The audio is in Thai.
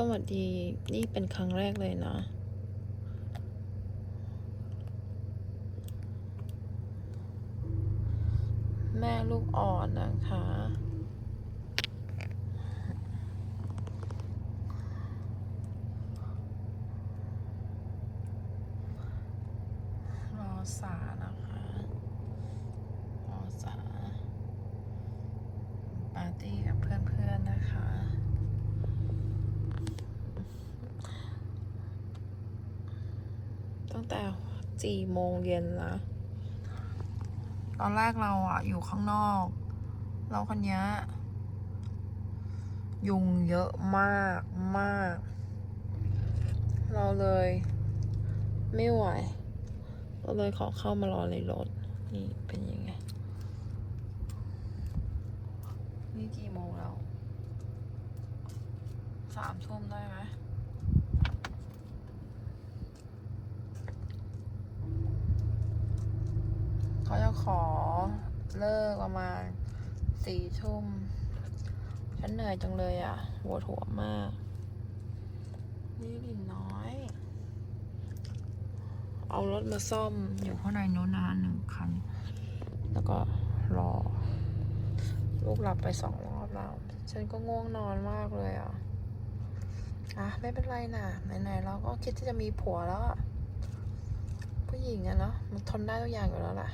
สวัสดีนี่เป็นครั้งแรกเลยนะ แม่ลูกอ่อนนะคะ รอสานะคะ รอสาปาร์ตี้กับเพื่อนๆนะคะ ตั้งแต่สี่โมงเย็นนะตอนแรกเราอะอยู่ข้างนอก เราคนเนี้ยยุงเยอะมากมาก เราเลย ไม่ไหว เราเลยขอเข้ามารอในรถ นี่เป็นยังไง นี่กี่โมงแล้ว สามทุ่มได้ไหม เขาจะขอเลิกประมาณสี่ทุ่ม ฉันเหนื่อยจังเลยอะปวดหัวมาก นี่ลินน้อย เอารถมาซ่อมอยู่ข้างในนู้นนะคะหนึ่งคัน แล้วก็รอ ลูกหลับไปสองรอบแล้ว ฉันก็ง่วงนอนมากเลยอะอะ ไม่เป็นไรนะไหนๆเราก็คิดที่จะมีผัวแล้วอะผู้หญิงอะเนาะมันทนได้ทุกอย่างอยู่แล้วแหละ